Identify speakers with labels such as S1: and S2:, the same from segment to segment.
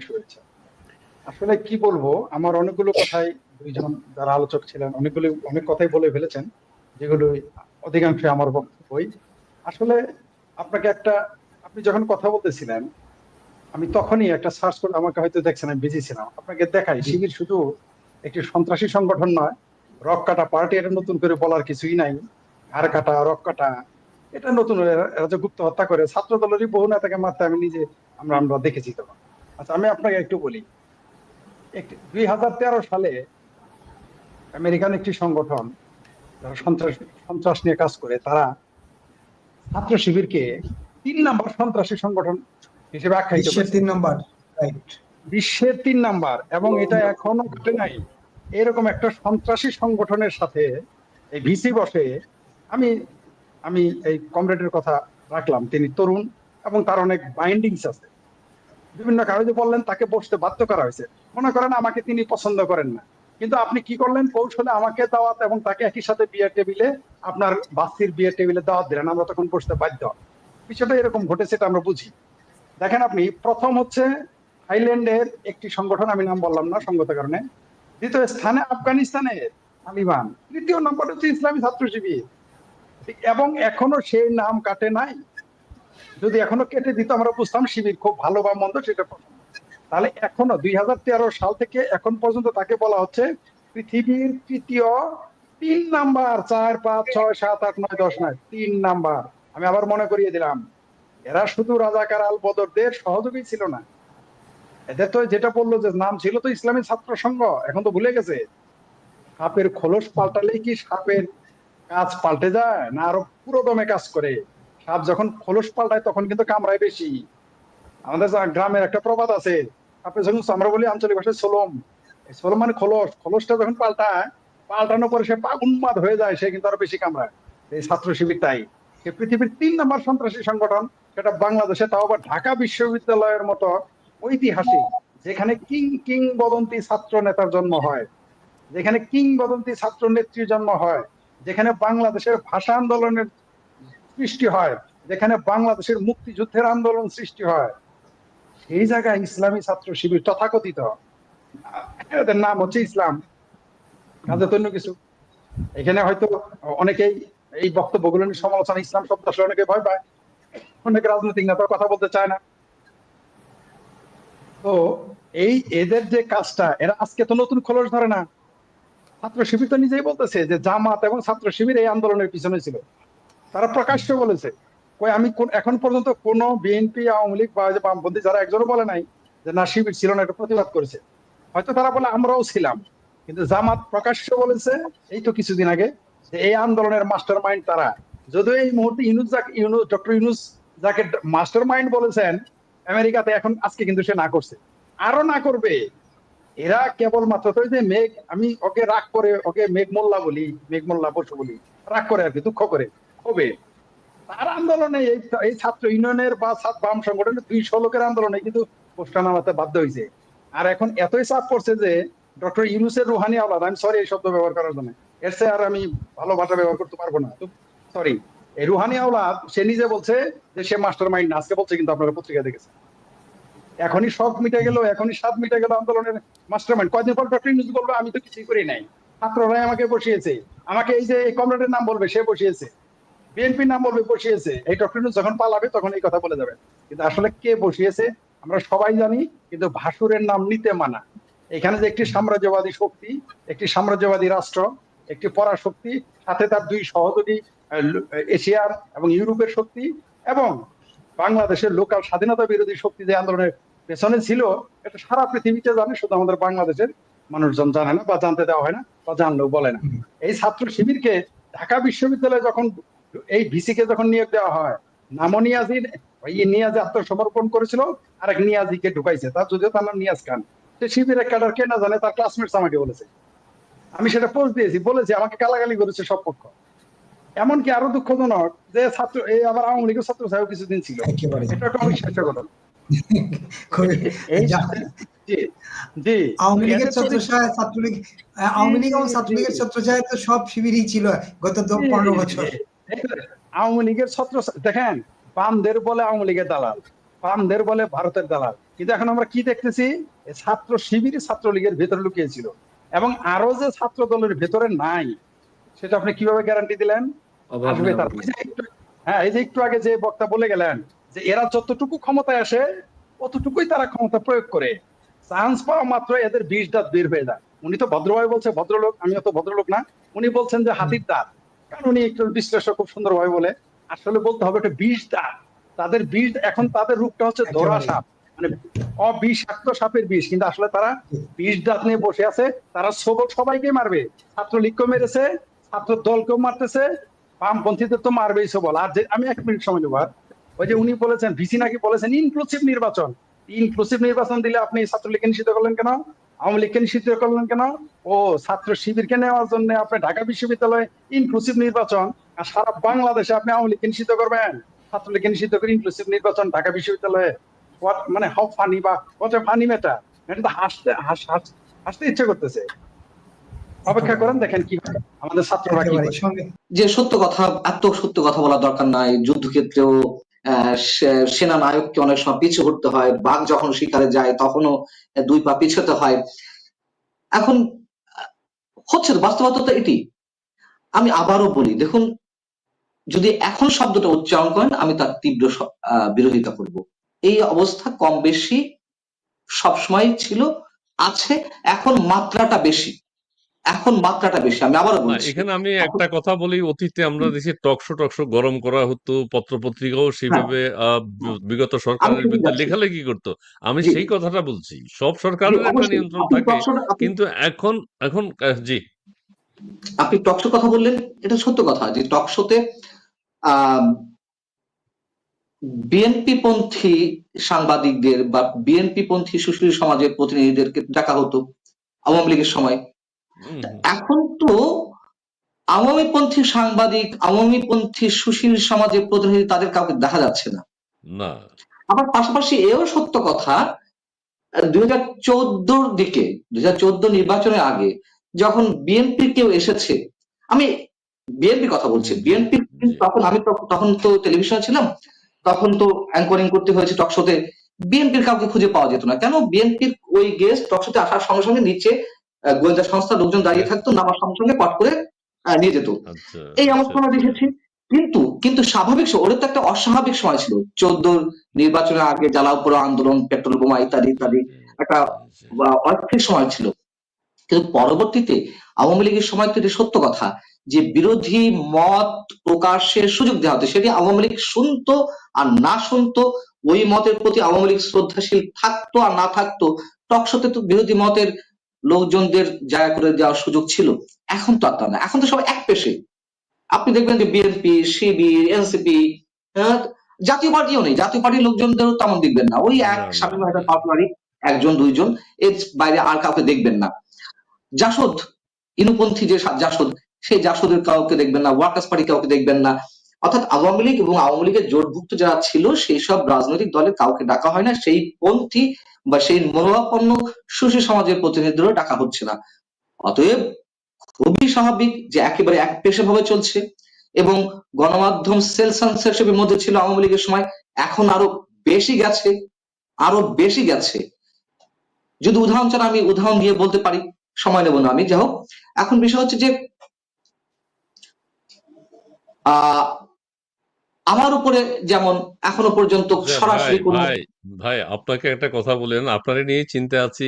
S1: শুভেচ্ছা আসলে কি বলব আমার অনেকগুলো কথাই দুইজন যারা আলোচক ছিলেন অনেকগুলো অনেক কথাই বলে ফেলেছেন যেগুলো অধিকাংশ আমার বক্তব্যই। আসলে আপনাকে একটা আপনি যখন কথা বলতেছিলেন আমি তখনই একটা সার্চ করে আমাকে হয়তো দেখছেন আমি বিজি ছিলাম। আপনাকে দেখাই শিবির শুধু একটি সন্ত্রাসী সংগঠন নয় রক কাটা পার্টি এটা নতুন করে বলার কিছুই নাই। হার কাটা রক কাটা এটা নতুন যে গুপ্ত হত্যা করে ছাত্র দলেরই বহু নেতাকে মারতে আমি নিজে আমরা আমরা দেখেছি তখন। আচ্ছা আমি আপনাকে একটু বলি। একটি দুই হাজার তেরো সালে আমেরিকান একটি সংগঠন যারা সন্ত্রাস সন্ত্রাস নিয়ে কাজ করে তারা ছাত্র শিবিরকে তিন নাম্বার সন্ত্রাসী সংগঠন হিসেবে আখ্যায়িত।
S2: তিন নম্বর রাইট
S1: বিশ্বের তিন নাম্বার এবং এটা এখনও ঘটে নাই। এরকম একটা সন্ত্রাসী সংগঠনের সাথে এই ভিসি বসে আমি আমি এই কমরেডের কথা রাখলাম। তিনি তরুণ এবং তার অনেক বাইন্ডিংস আছে। বিভিন্ন কারণে বললেন তাকে বসতে বাধ্য করা হয়েছে। মনে করেন আমাকে তিনি পছন্দ করেন না। কিন্তু আপনি কি করলেন? কৌশলে আমাকে দাওয়াত এবং তাকে একই সাথে বিয়ের টেবিলে আপনার বাস্তির বিয়ের টেবিলে দাওয়াত দিলেন। আমরা তখন বসতে বাধ্য। বিষয়টা এরকম ঘটেছে এটা আমরা বুঝি। দেখেন আপনি, প্রথম হচ্ছে থাইল্যান্ডের একটি সংগঠন, আমি নাম বললাম না সঙ্গত কারণে। দ্বিতীয় স্থানে আফগানিস্তানের তালিবান। তৃতীয় নম্বর হচ্ছে ইসলামী ছাত্র শিবির এবং এখনও সেই নাম কাটে নাই। যদি এখনও কেটে দিত, আমরা বুঝতাম শিবির খুব ভালো বা মন্দ সেটা প্রথম। তাহলে এখনও দুই সাল থেকে এখন পর্যন্ত তাকে বলা হচ্ছে পৃথিবীর তৃতীয় তিন নাম্বার, চার, পাঁচ, ছয়, সাত, আট, নয়, দশ, নয়, তিন নাম্বার। আমি আবার মনে করিয়ে দিলাম, এরা শুধু রাজাকার আল বদরদের সহযোগী ছিল না। এদের তো যেটা বলল যে নাম ছিল তো ইসলামী ছাত্র সংঘ, এখন তো ভুলে গেছে। সাপের খোলস পাল্টালেই কি সাপের কাজ পাল্টে যায় না আরও পুরো দমে কাজ করে? সাপ যখন খোলস পাল্টায়, তখন কিন্তু কামড়ায় বেশি। আমাদের গ্রামের একটা প্রবাদ আছে আপনি যখন আমরা বলি, আঞ্চলিক ভাষায় সোলম। সোলম মানে খোলস। খোলসটা যখন পাল্টায়, পাল্টানোর পরে সে উন্মাদ হয়ে যায়, সে কিন্তু আরও বেশি কামড়ায়। এই ছাত্র শিবির তাই। পৃথিবীর তিন নম্বর সন্ত্রাসী সংগঠন, সেটা বাংলাদেশে, তাও আবার ঢাকা বিশ্ববিদ্যালয়ের মতো ঐতিহাসিক, যেখানে কিং কিং বদন্তি ছাত্র নেতার জন্ম হয়। যেখানে কিংবদন্তি ছাত্র নেত্রীর জন্ম হয়। যেখানে বাংলাদেশের ভাষা আন্দোলনের সৃষ্টি হয়, যেখানে বাংলাদেশের মুক্তিযুদ্ধের আন্দোলন সৃষ্টি হয়, সেই জায়গায় ইসলামী ছাত্র শিবির তথাকথিত। এদের নাম হচ্ছে ইসলাম। কাজে তো অন্য কিছু। এখানে হয়তো অনেকেই এই বক্তব্যগুলো নিয়ে সমালোচনা, ইসলাম শব্দ আসলে অনেকে ভয় পায়। অনেক রাজনৈতিক নেতা কথা বলতে চায় না। তো এই এদের যে কাজটা, এরা আজকে তো নতুন খোলস ধরে না। ছাত্র শিবির তো নিজেই বলতেছে যে জামাত এবং ছাত্র শিবির এই আন্দোলনের পিছনে ছিল। তারা প্রকাশ্য বলেছে। কই, আমি এখন পর্যন্ত কোন বিএনপি, আওয়ামী লীগ বা বামপন্থী যারা একজনও বলে নাই যে না শিবির ছিল না, এটা প্রতিবাদ করেছে। হয়তো তারা বলে আমরাও ছিলাম, কিন্তু জামাত প্রকাশ্য বলেছে, এই তো কিছুদিন আগে, যে এই আন্দোলনের মাস্টার মাইন্ড তারা। যদিও এই মুহূর্তে ইউনুস যাকে ইউনুস ডক্টর ইউনুস যাকে মাস্টার মাইন্ড বলেছেন, আমেরিকাতে এখন আজকে কিন্তু সে না করছে। আরও না করবে। এরা কেবলমাত্র, তো যে মেঘ, আমি ওকে রাগ করে, ওকে মেঘ মোল্লা বলি মেঘ মোল্লা বসু বলি, রাগ করে আর কি, দুঃখ করে। হবে। তার আন্দোলনে এই ছাত্র ইউনিয়নের বা বাম সংগঠনের দুইশো লোকের আন্দোলনে কিন্তু পোস্টার নামাতে বাধ্য হয়েছে আর এখন এতই চাপ পড়ছে যে ডক্টর ইউনুসের রুহানি আওলাদ, আমি সরি এই শব্দ ব্যবহার করার জন্য। এর আর আমি ভালো ভাষা ব্যবহার করতে পারব না। সরি এই রুহানি আওলাদ, সে নিজে বলছে যে সে মাস্টার মাইন্ড না, আজকে বলছে কিন্তু আপনারা পত্রিকা দেখেছেন। এখনই সব মিটে গেল, এখনই সাত মিটে গেল আন্দোলনের মাস্টার মাইন্ড কয়দিন পর ডক্টর ইউনুস বলবে, আমি তো কিছুই করি নাই। ছাত্ররাই আমাকে বসিয়েছে। আমাকে এই যে কমরেডের নাম বলবে, সে বসিয়েছে। বিএনপির নাম বলবে বসিয়েছে। এই ডক্টর যখন পালাবে তখন এই কথা বলে যাবে। কিন্তু আসলে কে বসিয়েছে, আমরা সবাই জানি, কিন্তু ভাসুরের নাম নিতে মানা। এখানে যে একটি সাম্রাজ্যবাদী শক্তি, একটি সাম্রাজ্যবাদী রাষ্ট্র, একটি পরাশক্তি, সাথে তার দুই সহযোগী এশিয়ার এবং ইউরোপের শক্তি এবং বাংলাদেশের লোকাল স্বাধীনতা বিরোধী শক্তি যে আন্দোলনের পেছনে ছিল, এটা সারা পৃথিবীতে জানে, শুধু আমাদের বাংলাদেশের মানুষজন জানে না বা জানতে দেওয়া হয় না বা জানলেও বলে না। এই ছাত্র শিবিরকে ঢাকা বিশ্ববিদ্যালয়ে যখন এই ভিসি কে যখন নিয়োগ দেওয়া হয় নামো নিয়াজি ওই নিয়াজি আত্মসমর্পণ করেছিল আর এক নিয়াজিকে ঢুকাইছে। তার যদিও তার নাম নিয়াজ খান। সে শিবিরের ক্যাডার কে না জানে তার ক্লাসমেটস আমাকে বলেছে। আমি সেটা পোস্ট দিয়েছি বলেছি আমাকে গালাগালি করেছে সব পক্ষ। এমনকি আরও দুঃখজনক যে ছাত্র এই আবার আওয়ামী লীগের ছাত্র সাহেব কিছুদিন ছিল। এটা একটা অবিশ্বাস্য
S2: আওয়ামী লীগের ছাত্র
S1: চরিত্র-
S2: সহায় ছাত্রলীগ আহ, আওয়ামী লীগ এবং ছাত্রলীগের ছাত্র সহায় তো সব শিবিরই ছিল গত পনেরো বছর।
S1: আওয়ামী লীগের ছাত্র দেখেন বামদের বলে আওয়ামী লীগের দালাল পামদের বলে ভারতের দালাল। কিন্তু এখন আমরা কি দেখতেছি? ছাত্র শিবির ছাত্রলীগের ভেতরে লুকিয়েছিল। এবং আরও যে ছাত্র দলের ভেতরে নাই সেটা আপনি কীভাবে গ্যারান্টি দিলেন? আসবে তার হ্যাঁ এই যে একটু আগে যে বক্তা বলে গেলেন যে এরা যতটুকু ক্ষমতায় আসে অতটুকুই তারা ক্ষমতা প্রয়োগ করে। চান্স পাওয়া মাত্র এদের বিষ দাঁত বের হয়ে যায়। উনি তো ভদ্রভাবে বলছে ভদ্রলোক আমি অত ভদ্রলোক না। উনি বলছেন যে হাতির দাঁত কারণ উনি একটু বিশ্লেষক খুব সুন্দরভাবে বলে আসলে বলতে হবে একটা বিষ দাঁত তাদের বিষ এখন তাদের রূপটা হচ্ছে ধরা সাপ মানে অবিষাক্ত সাপের বিষ। কিন্তু আসলে তারা বিষ দাঁত নিয়ে বসে আছে তারা সব- সবাইকে মারবে। ছাত্রলীগকেও মেরেছে ছাত্র দলকেও মারতেছে বামপন্থীদের তো মারবেই সবল। আর যে আমি এক মিনিট সময় নেব ওই যে উনি বলেছেন ভিসি নাকি বলেছেন ইনক্লুসিভ নির্বাচন। ইনক্লুসিভ নির্বাচন দিলে আপনি ছাত্রলীগকে নিষিদ্ধ করলেন কেন? আওয়ামী লীগকে নিষিদ্ধ করলেন কেন? ও ছাত্র শিবিরকে নেওয়ার জন্য আপনি ঢাকা বিশ্ববিদ্যালয়ে ইনক্লুসিভ নির্বাচন আর সারা বাংলাদেশে আপনি আওয়ামী লীগকে নিষিদ্ধ করবেন? ছাত্রলীগকে নিষিদ্ধ করে ইনক্লুসিভ নির্বাচন ঢাকা বিশ্ববিদ্যালয়ে? মানে হাউ ফানি বা কত ফানি ম্যাটার এটা তো হাসতে হাস- হাস- হাসতে ইচ্ছে করতেছে। অপেক্ষা করেন দেখেন কি আমাদের ছাত্ররা কি
S3: যে সত্য কথা এত সত্য কথা বলা দরকার নাই। যুদ্ধক্ষেত্রেও সেনা নায়ককে অনেক সময় পিছু হটতে হয়। বাঘ যখন শিকারে যায়, তখনও দুই পা পিছাতে হয়। এখন, হচ্ছে বাস্তবতা এটি। আমি আবারও বলি, দেখুন, যদি এখন শব্দটা উচ্চারণ করেন, আমি তার তীব্র বিরোধিতা করব। এই অবস্থা কম বেশি সবসময় ছিল, আছে, এখন মাত্রাটা বেশি। এখন মাত্রাটা বেশি আমি আবারও বলছি।
S4: এখানে আমি একটা কথা বলি অতীতে আমরা দেখি টকশো টকশো গরম করা হতো পত্রপত্রিকাও সেইভাবে আহ, বিগত সরকারের বিরুদ্ধে। লেখালেখি করতো। আমি সেই কথাটা বলছি সব সরকারের একটা নিয়ন্ত্রণ থাকে কিন্তু এখন এখন জি।
S3: আপনি টকশো কথা বললেন এটা সত্য কথা যে টকশোতে বিএনপি পন্থী সাংবাদিকদের বা বিএনপি পন্থী সুশীল সমাজের প্রতিনিধিদেরকে ডাকা হতো আওয়ামী লীগের সময়। এখন তো আওয়ামী পন্থী সাংবাদিক আওয়ামী পন্থী সুশীল সমাজের প্রতিনিধি তাদের কাউকে দেখা যাচ্ছে না।
S4: না।
S3: আবার পাশাপাশি এও সত্য কথা দুই হাজার চোদ্দোর দিকে দুই হাজার চোদ্দ নির্বাচনের আগে যখন বিএনপি কেউ এসেছে আমি বিএনপি কথা বলছি বিএনপি তখন আমি তখন তো টেলিভিশনে ছিলাম তখন তো অ্যাঙ্করিং করতে হয়েছে টকশোতে বিএনপির কাউকে খুঁজে পাওয়া যেত না। কেন বিএনপির ওই গেস্ট টকশোতে আসার সঙ্গে সঙ্গে নিচে গোয়েন্দা সংস্থার লোকজন দাঁড়িয়ে থাকতো নামার সঙ্গে সঙ্গে পট করে নিয়ে যেত।
S4: আচ্ছা
S3: এই
S4: আচ্ছা,
S3: অবস্থা আমরা দেখেছি। কিন্তু কিন্তু স্বাভাবিক ওদের তো একটা অস্বাভাবিক সময় ছিল। চোদ্দ নির্বাচনের আগে জ্বালাও আন্দোলন পেট্রোল বোমা ইত্যাদি ইত্যাদি একটা সময় ছিল। কিন্তু পরবর্তীতে আওয়ামী লীগের সময় তো এটি সত্য কথা যে বিরোধী মত প্রকাশের সুযোগ দেওয়া হতো। সেটি আওয়ামী লীগ শুনতো আর না শুনতো ওই মতের প্রতি আওয়ামী লীগ শ্রদ্ধাশীল থাকতো আর না থাকতো। টকশোতে তো বিরোধী মতের লোকজনদের জায়গা করে দেওয়ার সুযোগ ছিল। এখন তো আর তা না। এখন তো সবাই এক পেশে। আপনি দেখবেন যে বিএনপি শিবির এনসিপি জাতীয় পার্টিও নেই। জাতীয় পার্টির লোকজনদেরও তেমন দেখবেন না। ওই এক। স্বামী একজন দুইজন এর বাইরে আর কাউকে দেখবেন না। জাসদ ইনুপন্থী যে জাসদ সেই জাসদের কাউকে দেখবেন না ওয়ার্কার্স পার্টি কাউকে দেখবেন না। অর্থাৎ আওয়ামী লীগ এবং আওয়ামী লীগের জোটভুক্ত যারা ছিল সেই সব রাজনৈতিক দলের কাউকে ডাকা হয় না। সেই পন্থী বা সেই মনোভাবাপন্ন সুশীল সমাজের প্রতিনিধিদেরও ডাকা হচ্ছে না। অতএব খুবই স্বাভাবিক যে একেবারে এক পেশে ভাবে চলছে এবং গণমাধ্যম সেল সেন্সরশিপের মধ্যে ছিল আওয়ামী লীগের সময়, এখন আরও বেশি গেছে, আরও বেশি গেছে। যদি উদাহরণ চান, আমি উদাহরণ দিয়ে বলতে পারি, সময় নেব না আমি। যাই এখন বিষয় হচ্ছে যে, আহ আমার উপরে যেমন এখনও পর্যন্ত
S4: আচ্ছা,
S3: সরাসরি কোনো
S4: ভাই ভাই আপনাকে একটা কথা বলেন আপনারে নিয়ে চিন্তা আছি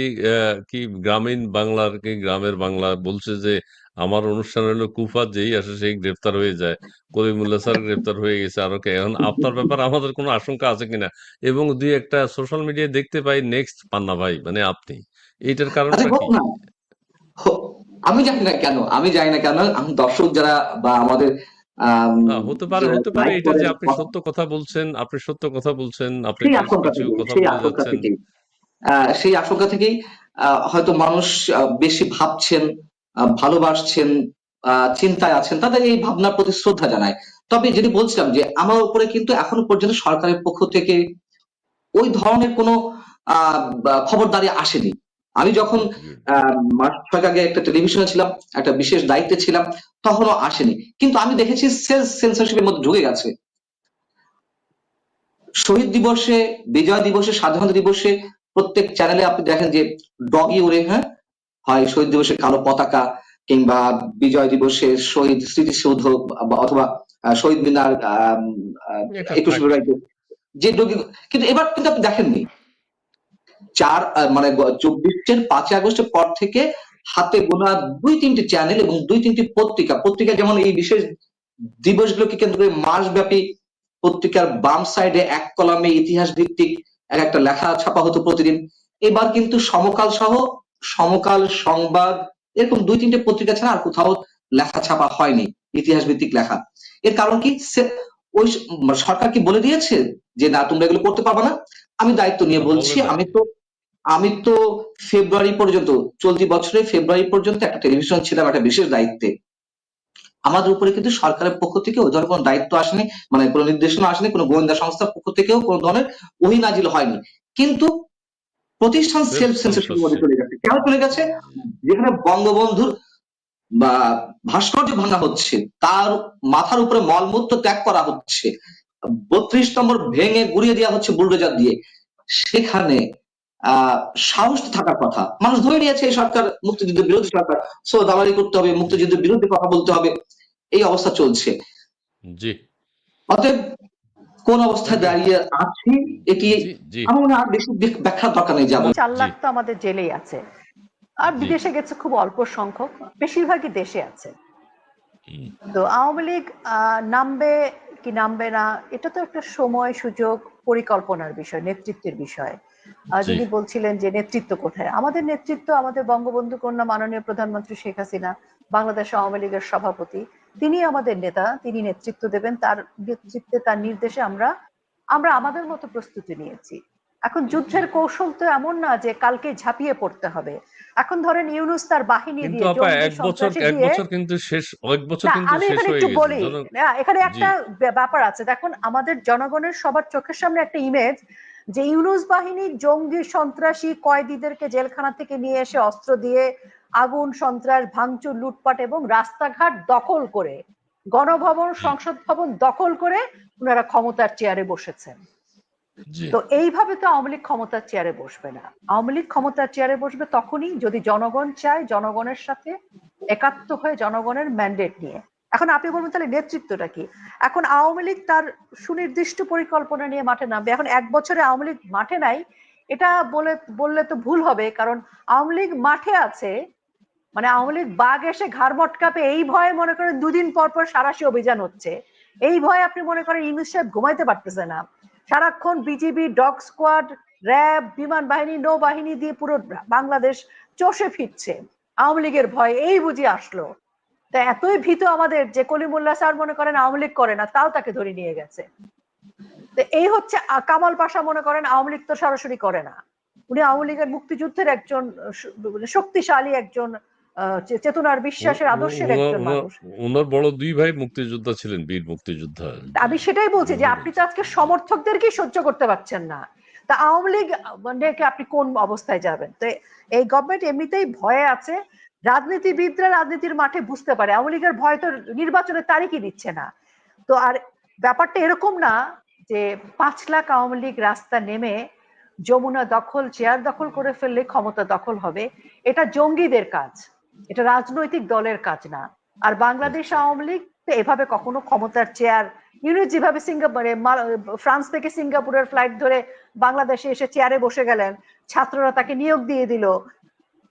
S4: কি গ্রামীণ বাংলার কি গ্রামের বাংলা বলছে যে আমার অনুষ্ঠান হলো কুফা যেই আসে সেই গ্রেফতার হয়ে যায়। কলিমুল্লাহ স্যার গ্রেফতার হয়ে গেছে আরও কে। এখন আপনার ব্যাপারে আমাদের কোনো আশঙ্কা আছে কিনা? এবং দুই একটা সোশ্যাল মিডিয়ায় দেখতে পাই নেক্সট পান্না ভাই মানে আপনি। এইটার
S3: আচ্ছা
S4: কারণটা কি?
S3: আমি জানি না কেন আমি জানি না কেন আমি দর্শক যারা বা আমাদের
S4: হতে পারে হতে পারে এটা যে আপনি সত্য কথা বলছেন আপনি সত্য কথা বলছেন আপনি কিছু কথা
S3: সেই
S4: বলে
S3: আশঙ্কা থেকেই। আহ, সেই আশঙ্কা থেকেই হয়তো মানুষ বেশি ভাবছেন ভালোবাসছেন চিন্তায় আছেন তাদের এই ভাবনার প্রতি শ্রদ্ধা জানায়। তবে যেটি বলছিলাম যে আমার উপরে কিন্তু এখনও পর্যন্ত সরকারের পক্ষ থেকে ওই ধরনের কোনো আহ, খবরদারি আসেনি। আমি যখন আহ, মাস ছয়েক আগে একটা টেলিভিশনে ছিলাম একটা বিশেষ দায়িত্বে ছিলাম তখনও আসেনি। কিন্তু আমি দেখেছি সেলস সেন্সরশিপের মধ্যে ঢুকে গেছে। শহীদ দিবসে বিজয় দিবসে স্বাধীনতা দিবসে প্রত্যেক চ্যানেলে আপনি দেখেন যে ডগি উড়ে হ্যাঁ? হয় শহীদ দিবসে কালো পতাকা কিংবা বিজয় দিবসে শহীদ স্মৃতিসৌধ বা- অথবা শহীদ মিনার একুশে ফেব্রুয়ারিতে যে ডগি কিন্তু এবার কিন্তু আপনি দেখেননি। চার মানে চব্বিশের পাঁচই আগস্টের পর থেকে হাতে গোনা দুই তিনটি চ্যানেল এবং দুই তিনটি পত্রিকা। পত্রিকা যেমন এই বিশেষ দিবসগুলোকে কেন্দ্র করে মাসব্যাপী পত্রিকার বাম সাইডে এক কলামে ইতিহাস ভিত্তিক এক একটা লেখা ছাপা হতো প্রতিদিন। এবার কিন্তু সমকাল সহ সমকাল সংবাদ এরকম দুই তিনটে পত্রিকা ছাড়া আর কোথাও লেখা ছাপা হয়নি ইতিহাস ভিত্তিক লেখা। এর কারণ কি? ওই সরকার কি বলে দিয়েছে যে না তোমরা এগুলো করতে পারবে না। আমি দায়িত্ব নিয়ে বলছি আমি তো আমি তো ফেব্রুয়ারি পর্যন্ত চলতি বছরে ফেব্রুয়ারি পর্যন্ত একটা টেলিভিশন ছিলাম একটা বিশেষ দায়িত্বে। আমাদের উপরে কিন্তু সরকারের পক্ষ থেকে ওই ধরনের কোনো দায়িত্ব আসেনি মানে কোনো নির্দেশনা আসেনি কোনো গোয়েন্দা সংস্থার পক্ষ থেকেও কোনো ধরনের ওহি নাজিল হয়নি। কিন্তু প্রতিষ্ঠান সেলফ সেন্সেশন মধ্যে চলে গেছে। কেন চলে গেছে? যেখানে বঙ্গবন্ধুর বা ভাস্কর্য ভাঙা হচ্ছে তার মাথার উপরে মলমূত্র ত্যাগ করা হচ্ছে বত্রিশ নম্বর ভেঙে গুড়িয়ে দেওয়া হচ্ছে বুলডোজার দিয়ে। সেখানে সাহস তো থাকার কথা। মানুষ ধরে নিয়েছে এই সরকার মুক্তিযুদ্ধের বিরোধী সরকার। সো দালালি করতে হবে মুক্তিযুদ্ধের বিরুদ্ধে কথা বলতে হবে এই অবস্থা চলছে।
S4: জি।
S3: অতএব কোন অবস্থায় দাঁড়িয়ে আছি এটি আমার মনে হয় বেশি ব্যাখ- ব্যাখ্যার দরকার নেই যাব।
S5: চার লাখ তো আমাদের জেলেই আছে। আর বিদেশে গেছে খুব অল্প সংখ্যক বেশিরভাগই দেশে আছে। তো আওয়ামী লীগ আহ, নামবে কি নামবে না এটা তো একটা সময় সুযোগ পরিকল্পনার বিষয় নেতৃত্বের বিষয়। যিনি বলছিলেন যে নেতৃত্ব কোথায়? আমাদের নেতৃত্ব আমাদের বঙ্গবন্ধু কন্যা মাননীয় প্রধানমন্ত্রী শেখ হাসিনা বাংলাদেশ আওয়ামী লীগের সভাপতি। তিনি আমাদের নেতা তিনি নেতৃত্ব দেবেন। তার নেতৃত্বে তার নির্দেশে আমরা আমরা আমাদের মতো প্রস্তুতি নিয়েছি। এখন যুদ্ধের কৌশল তো এমন না যে কালকে ঝাঁপিয়ে পড়তে হবে। এখন ধরেন ইউনুস তার বাহিনী দিয়ে
S4: এক বছর এক বছর কিন্তু শেষ এক বছর কিন্তু
S5: আমি
S4: শেষ
S5: এখানে
S4: হয়ে
S5: একটু বলি এখানে একটা ব্য- ব্যাপার আছে। দেখুন আমাদের জনগণের সবার চোখের সামনে একটা ইমেজ যে ইউনুস বাহিনী জঙ্গি সন্ত্রাসী কয়েদিদেরকে জেলখানা থেকে নিয়ে এসে অস্ত্র দিয়ে আগুন সন্ত্রাস ভাঙচুর লুটপাট এবং রাস্তাঘাট দখল করে গণভবন সংসদ ভবন দখল করে ওনারা ক্ষমতার চেয়ারে বসেছেন। তো এইভাবে তো আওয়ামী লীগ ক্ষমতার চেয়ারে বসবে না। আওয়ামী লীগ ক্ষমতার চেয়ারে বসবে তখনই যদি জনগণ চায় জনগণের সাথে একাত্ম হয়ে জনগণের ম্যান্ডেট নিয়ে। এখন আপনি বলবেন তাহলে নেতৃত্বটা কি? এখন আওয়ামী লীগ তার সুনির্দিষ্ট পরিকল্পনা নিয়ে মাঠে নামবে। এখন এক বছরে আওয়ামী লীগ মাঠে নাই, এটা বলে, বললে তো ভুল হবে, কারণ আওয়ামী লীগ মাঠে আছে মানে আওয়ামী লীগ বাঘ এসে ঘাড় মটকাপে এই ভয়ে মনে করেন দুদিন পর পর সারাশি অভিযান হচ্ছে। এই ভয়ে আপনি মনে করেন ইউনুস সাহেব ঘুমাইতে পারতেছে না। সারাক্ষণ বিজিবি, ডগ স্কোয়াড, র্যাব, বিমান বাহিনী, নৌবাহিনী দিয়ে পুরো বাংলাদেশ চষে ফিরছে। আওয়ামী লীগের ভয়, এই বুঝি আসলো। তা এতই ভীত আমাদের যে কলিমুল্লাহ স্যার মনে করেন আওয়ামী লীগ করে না তাও তাকে ধরে নিয়ে গেছে। তো এই হচ্ছে কামাল পাশা মনে করেন আওয়ামী লীগ তো সরাসরি করে না। উনি আওয়ামী লীগের মুক্তিযুদ্ধের একজন মানে শক্তিশালী একজন চেতনার বিশ্বাসের আদর্শের একজন মানুষ।
S4: ওনার বড় দুই ভাই মুক্তিযোদ্ধা ছিলেন বীর মুক্তিযোদ্ধা।
S5: আমি সেটাই বলছি যে আপনি তো আজকে সমর্থকদেরকেই সহ্য করতে পারছেন না। তা আওয়ামী লীগ মানে আপনি কোন অবস্থায় যাবেন? তো এই গভর্নমেন্ট এমনিতেই ভয়ে আছে। রাজনীতিবিদরা রাজনীতির মাঠে বুঝতে পারে। আওয়ামী লীগের ভয় তো নির্বাচনের তারিখই দিচ্ছে না। তো আর ব্যাপারটা এরকম না যে পাঁচ লাখ আওয়ামী লীগ রাস্তা নেমে যমুনা দখল, চেয়ার দখল করে ফেললে ক্ষমতা দখল হবে। এটা জঙ্গিদের কাজ। এটা রাজনৈতিক দলের কাজ না। আর বাংলাদেশ আওয়ামী লীগ তো এভাবে কখনো ক্ষমতার চেয়ার যেভাবে সিঙ্গাপুরে ফ্রান্স থেকে সিঙ্গাপুরের ফ্লাইট ধরে বাংলাদেশে এসে চেয়ারে বসে গেলেন, ছাত্ররা তাকে নিয়োগ দিয়ে দিল।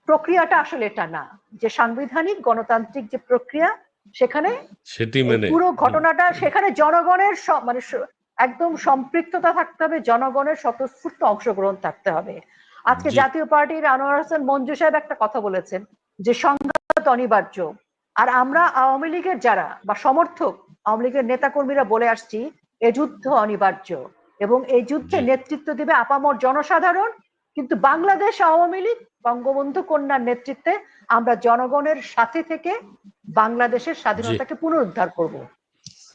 S5: প্রক্রিয়াটা আসলে এটা না। যে সাংবিধানিক গণতান্ত্রিক যে প্রক্রিয়া সেখানে
S4: সেটি মেনে।
S5: পুরো ঘটনাটা সেখানে জনগণের মানে একদম সম্পৃক্ততা থাকতে হবে জনগণের স্বতঃস্ফূর্ত অংশগ্রহণ থাকতে হবে। আজকে জাতীয় পার্টির আনোয়ার হোসেন মঞ্জু সাহেব একটা কথা বলেছেন যে সংঘাত অনিবার্য। আর আমরা আওয়ামী লীগের যারা বা সমর্থক আওয়ামী লীগের নেতাকর্মীরা বলে আসছি এ যুদ্ধ অনিবার্য। এবং এই যুদ্ধে নেতৃত্ব দিবে আপামর জনসাধারণ কিন্তু বাংলাদেশ আওয়ামী লীগ বঙ্গবন্ধু কন্যার নেতৃত্বে আমরা জনগণের সাথে থেকে বাংলাদেশের স্বাধীনতাকে পুনরুদ্ধার করব।